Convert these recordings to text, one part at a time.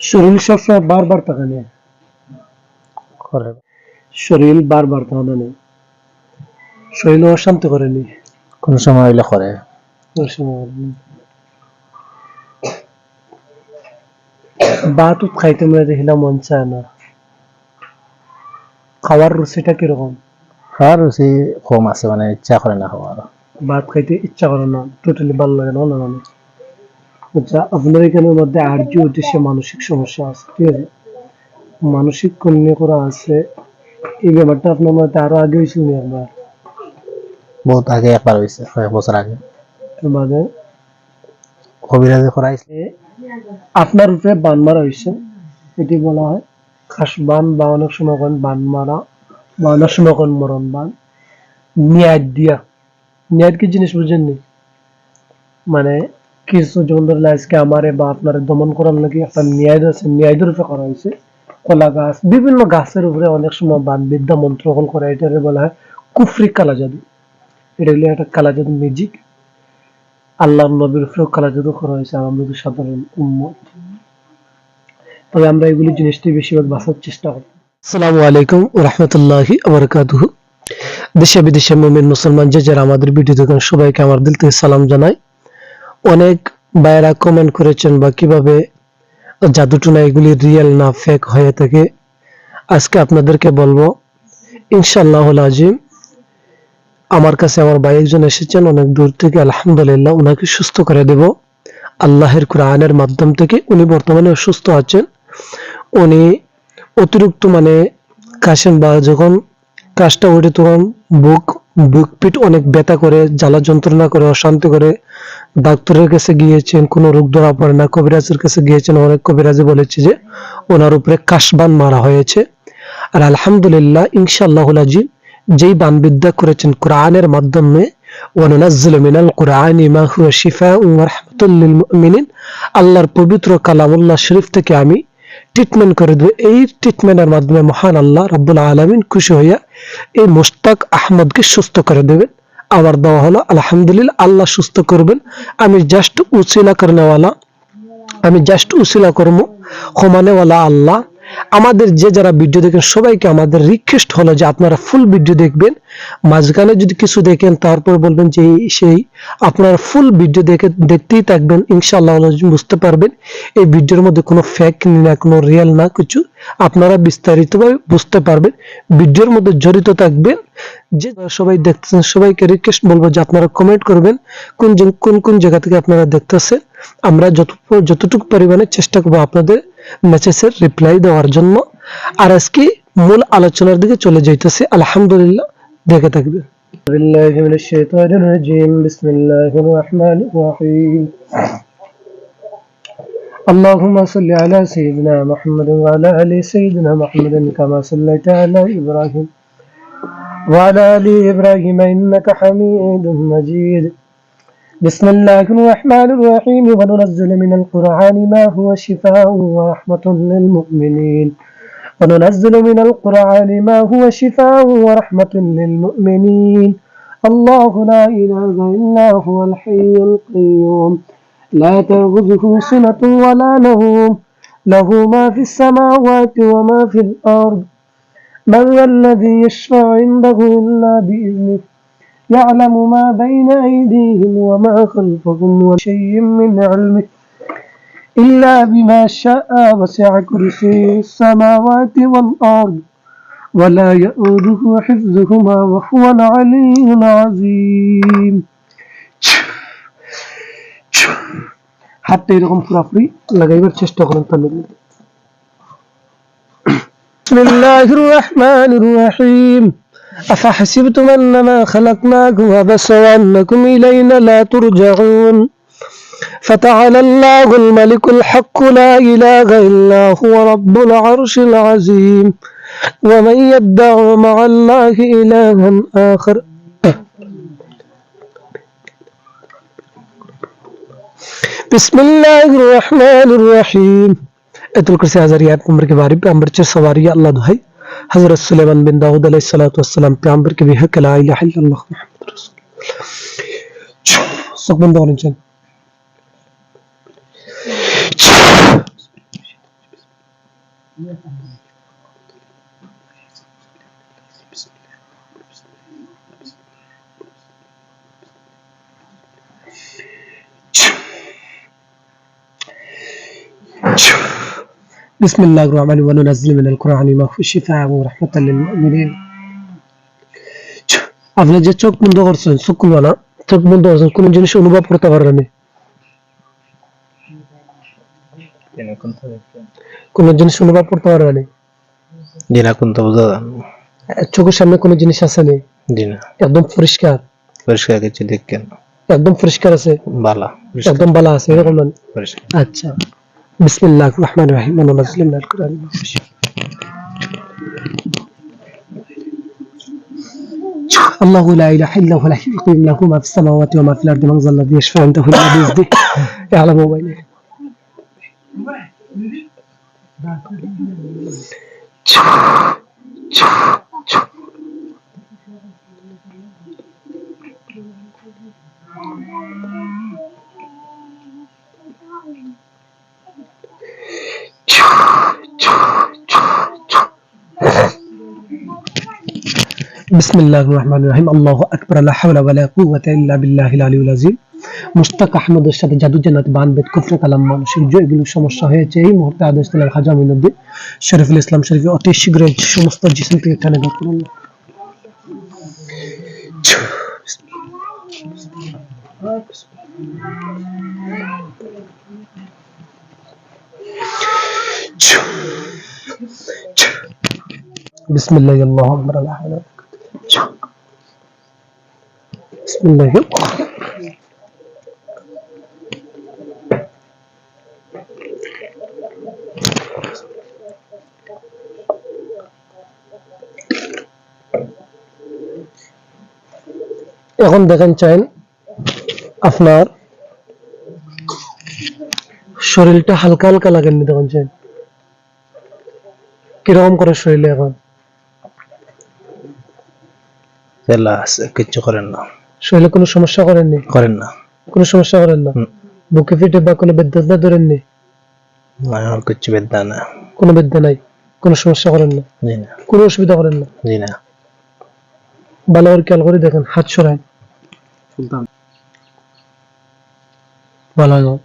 শরীর সবসময় বারবার তাকানে করে। শরীর বারবার তাকানো নেই। শরীর অশান্ত করেনি। কোন সময় হইলে করে। ভাত উত খাইতে মনে দেখিলা মন চায় না। খাওয়ার রুচিটা কীরকম? খাওয়ার রুচি কম আছে মানে ইচ্ছা করে না খাওয়ার। ভাত খাইতে ইচ্ছা করে না টোটালি ভালো লাগে না না মানে আচ্ছা আপনার এখানের মধ্যে আর্য উদ্দেশ্যে মানসিক সমস্যা আছে ঠিক আছে? মানসিক কন্যা করা আছে এই ব্যাপারটা আপনার মধ্যে আরও আগে হয়েছিল নি একবার? বহুত আগে একবার হয়েছে কয়েক বছর আগে। মানে কবিরাজে করাইছে আপনার উপরে বান মারা হয়েছে এটি বলা হয়। খাস বান বা অনেক সময় কোন বান মারা বা অনেক সময় কোন মরণ বান। ন্যায় দিয়া। ন্যায় কি জিনিস বুঝেননি মানে কিছু জন ধরলে আজকে আমারে বা আপনার দমন করার নাকি একটা ন্যায় আছে ন্যায়ের উপরে করা হয়েছে। কলা গাছ, বিভিন্ন গাছের উপরে অনেক সময় বান বিদ্যা মন্ত্র করে, এটারে বলা হয় কুফরি কালা জাদু এটা হলো একটা কালা জাদু ম্যাজিক আল্লাহ নবীর উপরেও কালা জাদু করা হয়েছে আমরা সাধারণ উম্মত। তবে আমরা এগুলি জিনিসটি বেশিরভাগ বাঁচার চেষ্টা করি আসসালামু আলাইকুম রহমতুল্লাহি আবরকাতুহু দেশে বিদেশে মুমিন মুসলমান যে যারা আমাদের ভিডিও দেখেন, সবাইকে আমার দিল থেকে সালাম জানাই। অনেক ভাইয়েরা কমেন্ট করেছেন বা কীভাবে জাদুটুনা এগুলি রিয়েল না ফেক হয়ে থাকে। আজকে আপনাদেরকে বলব ইনশাআল্লাহ আজিম, আমার কাছে আমার ভাই একজন এসেছেন, অনেক দূর থেকে, আলহামদুলিল্লাহ ওনাকে সুস্থ করে দেব। আল্লাহের কোরআনের মাধ্যম থেকে উনি বর্তমানে অসুস্থ আছেন। উনি অতিরিক্ত মানে কাশেন বা যখন কাজটা ওঠে তখন বুক বুকপিট অনেক ব্যথা করে, জ্বালা যন্ত্রণা করে, অশান্তি করে। ডাক্তারের কাছে গিয়েছেন, কোনো রোগ ধরা পড়ে না। কবিরাজের কাছে গিয়েছেন, অনেক কবিরাজে বলেছে যে, ওনার উপরে কাশবান মারা হয়েছে। আর আলহামদুলিল্লাহ, ইনশাআল্লাহুল আজিম যেই বানবিদ্যা করেছেন কোরআনের মাধ্যমে আল্লাহর পবিত্র কালামুল্লাহ শরীফ থেকে আমি ট্রিটমেন্ট করে দেবে। এই ট্রিটমেন্টের মাধ্যমে মহান আল্লাহ রাব্বুল আলমিন খুশি হইয়া এই মুস্তাক আহমদকে সুস্থ করে দেবেন। আবার দেওয়া হলো, আলহামদুলিল্লাহ আল্লাহ সুস্থ করবেন। আমি জাস্ট উচিলা করনেওয়ালা আমি জাস্ট উসিলা করব ক্ষমানেওয়ালা আল্লাহ। আমাদের যে যারা ভিডিও দেখেন, সবাইকে আমাদের রিকোয়েস্ট হলো যে আপনারা ফুল ভিডিও দেখবেন। মাঝখানে যদি কিছু দেখেন, তারপর বলবেন যে সেই, আপনারা ফুল ভিডিও দেখে, দেখতেই থাকবেন, ইনশাআল্লাহ বুঝতে পারবেন, এই ভিডিওর মধ্যে কোনো ফেক না কোনো রিয়েল না কিছু, আপনারা বিস্তারিতভাবে বুঝতে পারবেন। ভিডিওর মধ্যে জড়িত থাকবেন, যে সবাই দেখতেছেন, সবাইকে রিকোয়েস্ট বলব যে আপনারা কমেন্ট করবেন, কোন কোন কোন জায়গা থেকে আপনারা দেখতেছেন। আমরা যত, যতটুকু পরিমাণে চেষ্টা করব আপনাদের মেসেজের রিপ্লাই দেওয়ার জন্য আর আজকে মূল আলোচনার দিকে চলে যাইতেছে আলহামদুলিল্লাহ দেখে থাকবে بالله من الشيطان الرجيم بسم الله الرحمن الرحيم اللهم صل على سيدنا محمد وعلى ال سيدنا محمد كما صليت على ابراهيم وعلى ال ابراهيم انك حميد مجيد بسم الله الرحمن الرحيم. وننزل من القرآن ما هو شفاء ورحمة للمؤمنين. وننزل من القرآن ما هو شفاء ورحمة للمؤمنين. الله لا إله إلا هو الحي القيوم. لا تأخذه سنة ولا نوم. له ما في السماوات وما في الأرض. من الذي يشفع عنده إلا بإذنه. يعلم ما بين أيديهم وما خلفهم وشيء من علمه إلا بما شاء وسع كرسي السماوات والأرض ولا يؤوده حفظهما وهو العلي العظيم হাতটা এরকম পুরাপুরি লাগাইবার চেষ্টা করেন তাহলে بسم الله الرحمن الرحيم أفحسبتم أنما خلقناكم عبسا وأنكم إلينا لا ترجعون فتعالى الله الملك الحق لا إله إلا هو رب العرش العظيم ومن يدع مع الله إلها آخر بسم الله الرحمن الرحيم. أترك سيازر يا عمر के बारे में अमृतसर सवारी अल्लाह दुहाई حضرت سلیمان بن داود علیہ السلام پیامبر کے بھی حق لا الہ الا اللہ محمد رسول اللہ سب بندہ Yeah. بسم الله الرحمن الرحيم وننزل من القرآن ما هو شفاء ورحمة للمؤمنين আপনি যে চোখ বন্ধ করছেন চোখ খুলবা না চোখ বন্ধ করছেন কোন জিনিস অনুভব করতে পারবেন না কোন জিনিস অনুভব করতে পারবেন না জি না কোনটা বোঝা যান চোখের সামনে কোনো জিনিস আছে না জি না একদম পরিষ্কার পরিষ্কার কিছু দেখেন একদম পরিষ্কার আছে বালা একদম ভালো আছে এরকম না بسم الله الرحمن الرحيم. وما ظلمنا القرآن الله لا إله إلا هو الحي القيوم له ما في السماوات وما في الأرض من ذا الذي يشفع عنده إلا بإذنه. يعلم بينه ولا قوه الا بالله العلي العظيم মুস্তাক আহমদের সাথে জাদু জান্নাত বানবেদ কুফরে কালাম মানসিক যে এগুলো সমস্যা হয়েছে এই মুহূর্তে আদেশ দিলেন খাজা মিনুদ্দিন শরীফুল ইসলাম শরীফ অতি শীঘ্রই সমস্ত জিসিম থেকে টেনে বের করুন بسم الله الله اكبر لا حول ولا قوة এখন দেখেন চাইন, আপনার শরীরটা হালকা হালকা লাগেননি দেখেন চাইন। কীরকম করে শরীরে এখন? আছে কিচ্ছু করেন না। শরীরে কোনো সমস্যা করেননি? করেন না। কোনো সমস্যা করেন না? বুকে ফিটে বা কোনো বেদ্যা ধরেননি? না, আমার কিচ্ছু বেদনা না। কোনো বেদ্যা নাই? কোনো সমস্যা করেন না? জি না। কোনো অসুবিধা করেন না? জি না। ভালো করে খেয়াল করে দেখেন হাত সরায়। ভালো হয় না।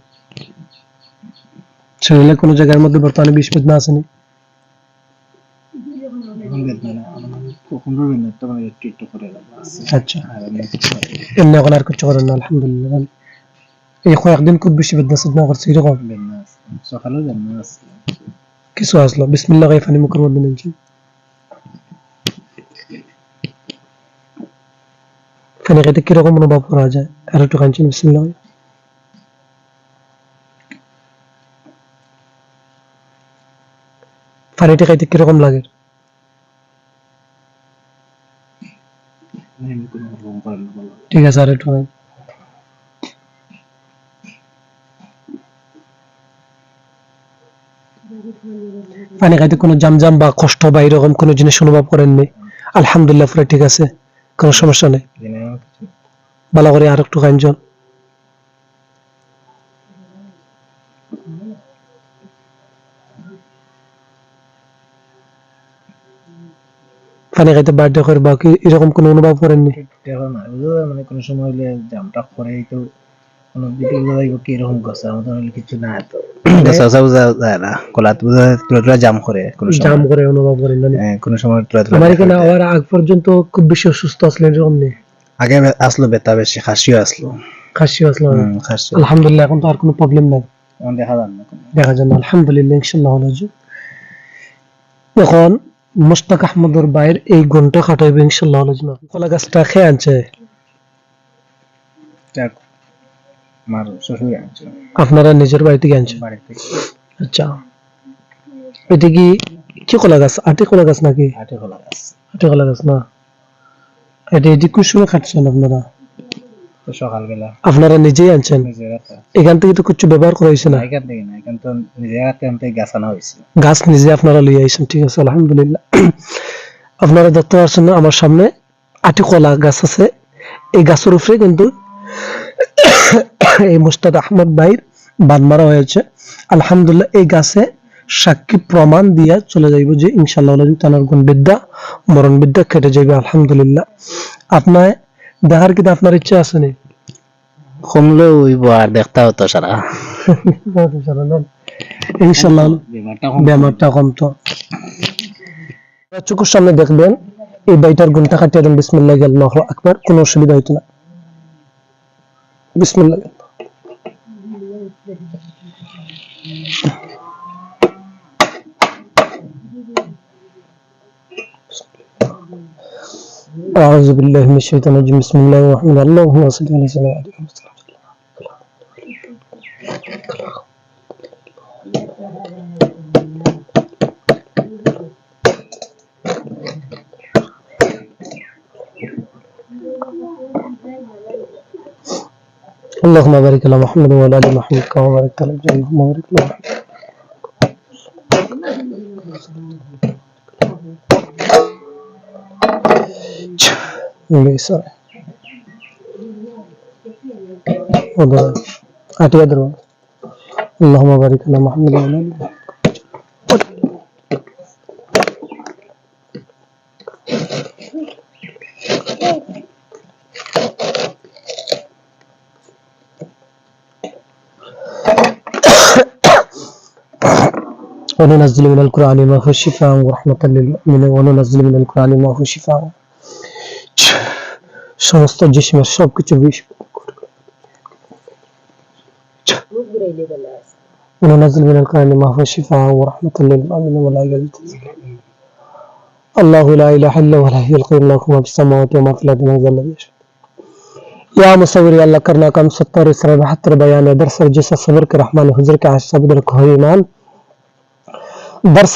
শরীরে কোনো জায়গার মধ্যে বর্তমানে বিষ বেদনা আসেনি? আচ্ছা এমনি এখন আর কিছু করেন না আলহামদুলিল্লাহ ভালো। এই কয়েকদিন খুব বেশি বেদনা সেদনা করছে এরকম সকালেও বেদনা আছে কিছু আসলো বিসমিল্লাহ গায়ে ফানি মুখের মধ্যে নিয়েছি ফানি খাইতে কীরকম অনুভব করা যায় আর একটু কাঁদছেন বিসমিল্লাহ পানিটা খাইতে কীরকম লাগে? ঠিক আছে আর একটু পানি খাইতে কোনো জামজাম বা কষ্ট বা এরকম কোনো জিনিস অনুভব করেননি আলহামদুলিল্লাহ পুরো ঠিক আছে। কোনো সমস্যা নেই? ভালো করে আর একটু কাঞ্জন পানি খাইতে বার্থডে করে বা কি এরকম কোনো অনুভব করেননি? এখন না, মানে কোনো সময় হইলে জামটা করে তো কোনো দিকে বোঝা যাইব কি এরকম গছা আমাদের হইলে কিছু না তো গছা গছা বোঝা যায় না বোঝা যায় তুলা তুলা জাম করে কোনো জাম করে অনুভব করেন না হ্যাঁ, কোনো সময় তুলা তুলা আমার দেখা এখানে আবার আগ পর্যন্ত খুব বেশি অসুস্থ আসলেন এরকম নেই আগে আসলো বেতা বেশি খাসিও আসলো। খাসি আসলো আলহামদুলিল্লাহ এখন তো আর কোনো প্রবলেম নাই। দেখা যান না দেখা যায় না আলহামদুলিল্লাহ ইনশাল্লাহ হলো এখন মুস্তাক আহমদর বাইর এই গুণটা খাটাইবে ইনশাল্লাহ হলো যে না কলা গাছটা খেয়ে আনছে। আপনারা নিজের বাড়ি থেকে আনছে আচ্ছা। এটা কি কি কলা গাছ? আটে কলা গাছ নাকি? আটে কলা গাছ। আটি কলা গাছ না। এটা এটি কোন সময় খাটছেন আপনারা। সকালবেলা। আপনারা নিজেই আনছেন? এখান থেকে তো কিছু ব্যবহার করা হয়েছে না? এখান থেকে না এখান তো হাতে আনতে গাছ আনা হয়েছে। গাছ নিজে আপনারা লইয়া আইছেন ঠিক আছে আলহামদুলিল্লাহ। আপনারা দেখতে পাচ্ছেন আমার সামনে আটি কলা গাছ আছে। এই গাছের উপরে কিন্তু এই মুস্তাদ আহমদ ভাইয়ের বান মারা হয়েছে। আলহামদুলিল্লাহ এই গাছে সাক্ষী প্রমাণ দিয়া চলে যাইব যে ইনশাল্লাহ তানার গুণ বিদ্যা মরণ বিদ্যা কেটে যাইবে আলহামদুলিল্লাহ। আপনার দেখার কিন্তু আপনার ইচ্ছা আছে নি? কমলে উইব আর দেখতে হতো সারা ইনশাল্লাহ চোখের সামনে দেখবেন এই বাইটার গুণটা কাটিয়ে দেন বিসমিল্লাহ আল্লাহু আকবার কোনো অসুবিধা হইতো না। বিসমিল্লাহ। أعوذ بالله من الشيطان الرجيم. بسم الله الرحمن الرحيم. اللهم صل على سيدنا محمد. اللهم بارك على محمد وعلى آل محمد كما باركت على إبراهيم اللهم بارك على محمد أدرو اللهم بارك على محمد وعلى محمد وننزل من القرآن ما هو شفاء ورحمة للمؤمنين. وننزل من القرآن ما هو شفاء সমস্ত জিসমের সবকিছু বিষ وننزل من القرآن ما هو شفاء ورحمة ولا الله لا إله إلا ولا يلقي الله ما في السماوات وما في الأرض يا مصور يا الله كرنا كم ستر اسر بحتر بيان درس سر جس صبر رحمان حضر کے عاشق بدر کو ایمان در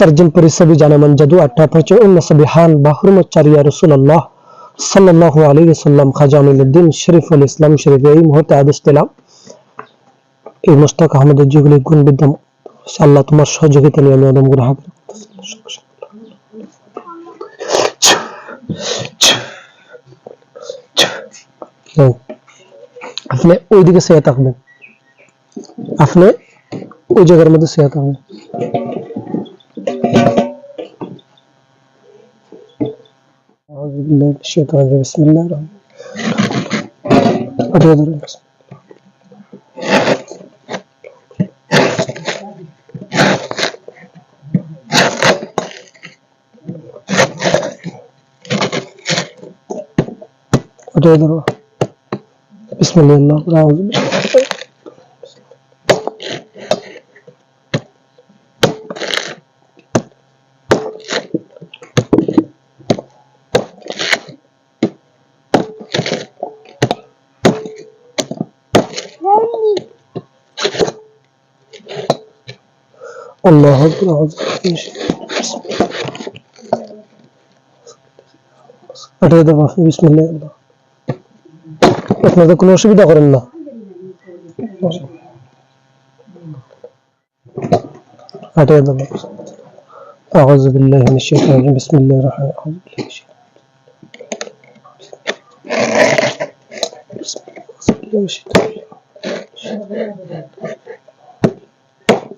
جانا من جدو اٹھا پہنچے ان سبحان حال باہر رسول الله আলাইহি ওয়াসাল্লাম খাজা আমিনুদ্দিন শরীফুল ইসলাম শরীফ এই মুহূর্তে আদেশ দিলাম, এই মুস্তাক আহমদের যেগুলি গুণ বিদ্যা আল্লাহ তোমার সহযোগিতা নিয়ে আমি গ্রহ আপনি চেয়ে থাকবেন। আপনি ওই জায়গার মধ্যে চেয়ে থাকবেন। Euzubillahimineşşeytanirracim. Bismillahirrahmanirrahim. Hadi durun. Hadi. Bismillahirrahmanirrahim. الله الله أعوذ بالله الله أكبر أعوذ بالله من الشيطان أتوضأ بسم الله الله আপনাদের কোনো অসুবিধা করেন না আটিয়া দাও أعوذ بالله من الشيطان الرجيم بسم الله الرحمن الرحيم أعوذ بالله من الشيطان بسم الله أعوذ بالله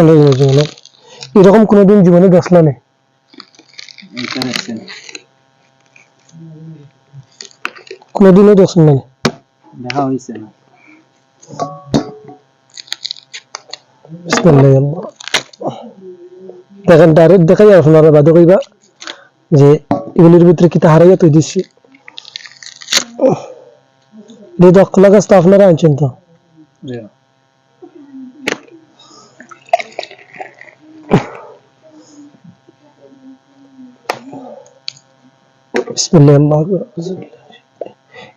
পনেরো জীবনে এরকম কোনোদিন জীবনে কোনোদিনও দেখা হয়েছে না। দেখেন ডাইরেক্ট দেখাই আপনারা বাদে কইবা যে এগুলির ভিতরে কিতা হারাইয়া তুই দিছি এই দখলা গাছ তো আপনারা আনছেন তো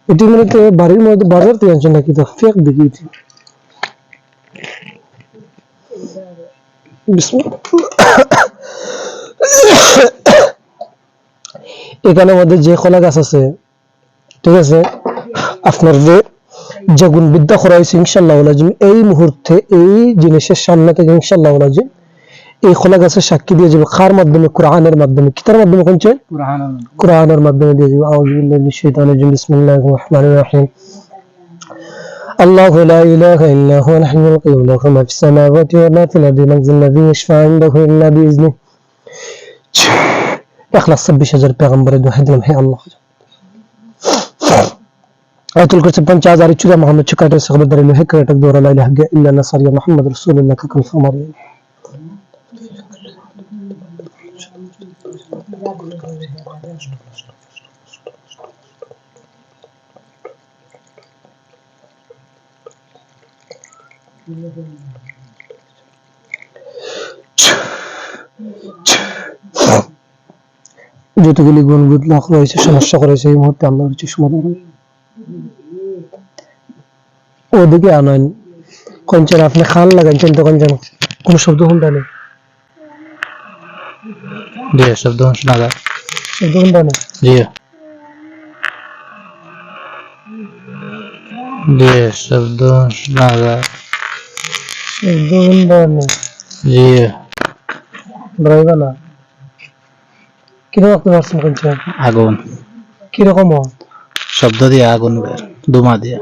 এটি মূলত বাড়ির মধ্যে বাজার থেকে আনছেন নাকি তো ফেক দেখি। বিসমিল্লাহ। মধ্যে যে কলা গাছ আছে ঠিক আছে আপনার যে যে গুণ বিদ্যা করা হয়েছে ইনশাল্লাহ আজিম এই মুহূর্তে এই জিনিসের সামনে থেকে ইনশাল্লাহ আজিম এই খোলা গাছের সাক্ষী দিয়ে যাবে কার মাধ্যমে কোরআনের মাধ্যমে কিতার মাধ্যমে কোনছে কোরআনের মাধ্যমে দিয়ে যাবে আউযু বিল্লাহি মিনাশ শাইতানির রাজিম বিসমিল্লাহির রহমানির রহিম الله لا إله إلا هو الحي القيوم له ما في السماوات وما في الأرض من ذا الذي يشفع عنده إلا بإذنه اخلص سبي شجر پیغمبر دو حد لمحي الله آیت الکرسی 5000 چورا محمد چکاټه څخه درې له هکټک دوره لا اله الا الله صلی محمد رسول الله ککم خمر যতগুলি গুণগুত লাখ রয়েছে সমস্যা করেছে এই মুহূর্তে আমরা কিছু সমাধান ওদিকে আনেন। কঞ্চন আপনি খাল লাগাইছেন তো কঞ্চন কোনো শব্দ শুনতে নেই। জি শব্দ শোনা যায় শব্দ শুনতে নেই? জি। জি শব্দ শোনা যায় শব্দ শুনতে নেই। জি। ড্রাইভার না? কীরকম আপনি মারছেন কঞ্চন আগুন। কীরকম? শব্দ দিয়ে আগুন বের ধুমা দিয়ে।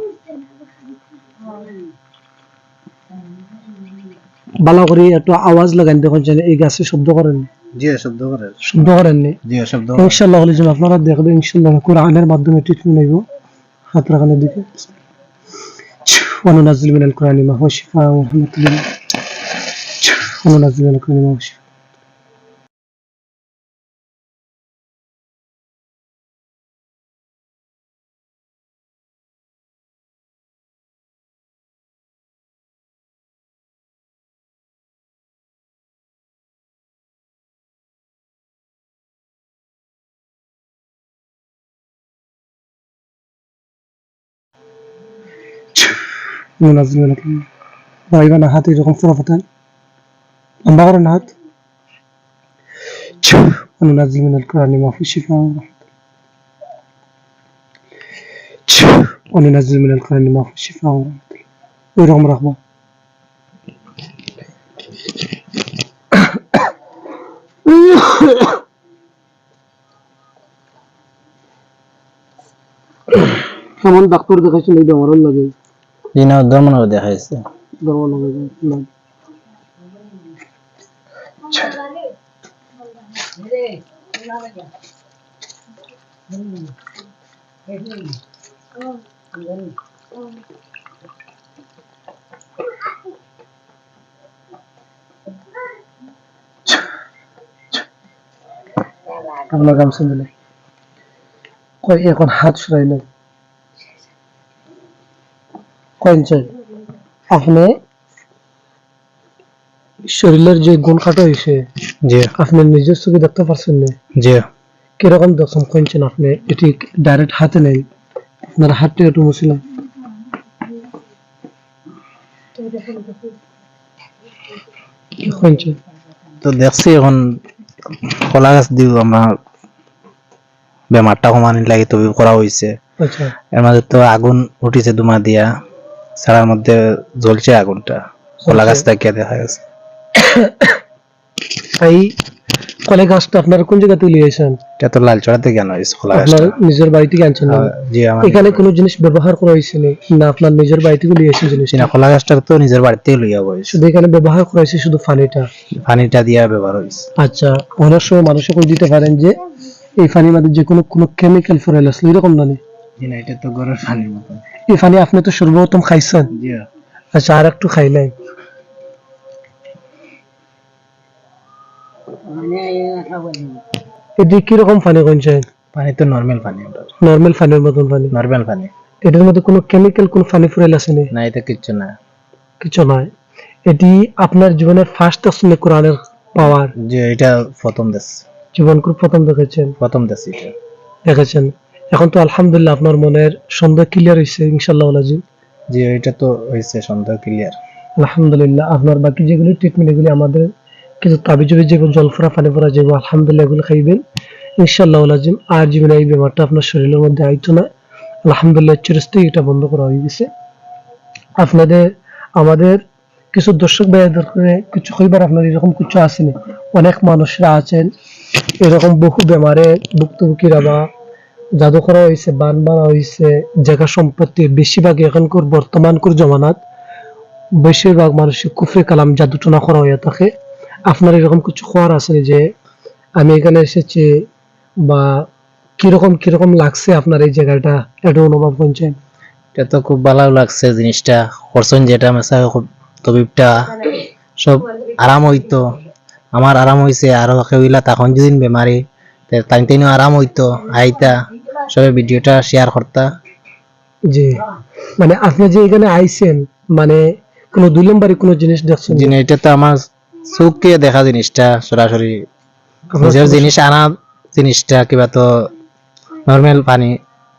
ভালো করে একটু আওয়াজ লাগান দেখুন যেন এই গাছে শব্দ করেন জি শব্দ করে শব্দ করেননি জি শব্দ ইনশাল্লাহ হলে যেন আপনারা দেখবেন ইনশাল্লাহ কোরআনের মাধ্যমে ট্রিটমেন্ট নেব হাত রাখানোর দিকে وننزل من القرآن ما هو شفاء ورحمة لله وننزل من القرآن ما هو شفاء وننزل من القرآن طيب أنا هاتي رقم فرفتان أم بغرن هات وننزل من القرآن ما فيه شفاء ورحمة وننزل من القرآن ما فيه شفاء ورحمة الله ويرغم رغبة কেমন ডাক্তার দেখাইছেন এই আমার লাগে জি না ধর্ম দেখাইছে ধর্ম লাগে না। আপনার গামছা দিলে এখন হাত সরাইলে। কয়েন চাই আপনি শরীরের যে গুণ খাটো হয়েছে জি। আপনি নিজের চোখে দেখতে পারছেন না। জি। কীরকম দেখছেন কইছেন আপনি? এটি ডাইরেক্ট হাতে নেই। আপনার হাতটা একটু মুছিলাম। তো দেখছি এখন কলা গাছ দিও আমরা বেমারটা কমানির লাগে তবে করা হয়েছে আচ্ছা। এর মাঝে তো আগুন উঠিছে দুমা দিয়া। ছাড়ার মধ্যে জ্বলছে আগুনটা। কলা গাছ থেকে দেখা গেছে। এই কলে গাছটা আপনার কোন জায়গা থেকে লিয়েছেন এটা তো লাল চড়াতে কেন হয়েছে কলা আপনার নিজের বাড়ি থেকে আনছেন? না জি আমার এখানে কোনো জিনিস ব্যবহার করা হয়েছে না? না আপনার নিজের বাড়ি থেকে লিয়েছেন জিনিস না কলা গাছটা তো নিজের বাড়িতে লইয়া বইছে শুধু এখানে ব্যবহার করা হয়েছে শুধু পানিটা পানিটা দিয়া ব্যবহার হয়েছে। আচ্ছা অনেক সময় মানুষে কই দিতে পারেন যে এই পানির মধ্যে যে কোনো কোনো কেমিক্যাল ফেরাইল আসলে এরকম না নি? না এটা তো গরুর পানির মতো ইফানি আপনি তো সর্বোত্তম খাইছেন। হ্যাঁ। আচ্ছা আর একটু খাইলাই এটি কীরকম পানি পানি তো পানি পানির মতন পানি? পানি। এটার মধ্যে কোনো কেমিক্যাল কোনো পানি ফুরাইল আছে না? এটা কিচ্ছু না। কিছু নয়। এটি আপনার জীবনের ফার্স্ট আসলে কোরআনের পাওয়ার যে এটা প্রথম দেশ। জীবন প্রথম দেখেছেন প্রথম দেশ এটা। দেখেছেন এখন তো আলহামদুলিল্লাহ আপনার মনের সন্দেহ ক্লিয়ার হয়েছে ইনশাল্লাহ আলাজি যে এটা তো হয়েছে সন্দেহ ক্লিয়ার আলহামদুলিল্লাহ আপনার বাকি যেগুলি ট্রিটমেন্ট এগুলি আমাদের কিছু তাবি জবি যেগুলো জল ফোরা পানি ফোরা যেগুলো আলহামদুলিল্লাহ এগুলো খাইবেন ইনশাল্লাহ আলাজিম আর জীবনে এই ব্যাপারটা আপনার শরীরের মধ্যে আইতো না। আলহামদুলিল্লাহ চিরস্থায়ী এটা বন্ধ করা হয়ে গেছে। আপনাদের আমাদের কিছু দর্শক ভাইদের করে কিছু হইবার আপনার এরকম কিছু আসেনি। অনেক মানুষরা আছেন এরকম বহু বেমারে ভুক্তভোগীরা বা জাদু করা হয়েছে বান মারা হয়েছে জায়গা সম্পত্তি বেশিরভাগ এখনকার বর্তমানকার জমানাত বেশিরভাগ মানুষের কুফরি কালাম জাদুটনা করা হয়ে থাকে। আপনার এরকম কিছু খোয়ার আছে যে আমি এখানে এসেছি বা কীরকম কীরকম লাগছে আপনার এই জায়গাটা? এটা অনুভব করছেন? এটা তো খুব ভালো লাগছে জিনিসটা। করছেন যেটা, মেসা, খুব তবিবটা। সব আরাম হইতো। আমার আরাম হইছে, আরও কেউলা তখন যেদিন বেমারি তাই আরাম হইতো, আইতা। সবে ভিডিওটা শেয়ার করতা। জি। মানে আপনি যে এখানে আইছেন মানে কোনো দুই নম্বরে কোনো জিনিস দেখছেন জিনিস এটা তো আমার চোখকে দেখা জিনিসটা সরাসরি। নিজের জিনিস আনা জিনিসটা কিবা তো নর্মাল পানি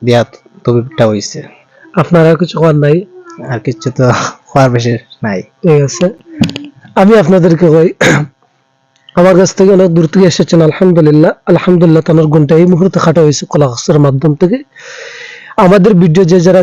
দিয়া তবিবটা হইছে। আপনার আর কিছু করার নাই? আর কিছু তো খোয়ার বেশি নাই। ঠিক আছে। আমি আপনাদেরকে কই আমার কাছ থেকে অনেক দূর থেকে এসেছেন, আলহামদুলিল্লাহ। আলহামদুলিল্লাহ তার গুণটা এই মুহূর্তে খাটা হয়েছে কলা মাধ্যম থেকে। আমাদের ভিডিও যে যারা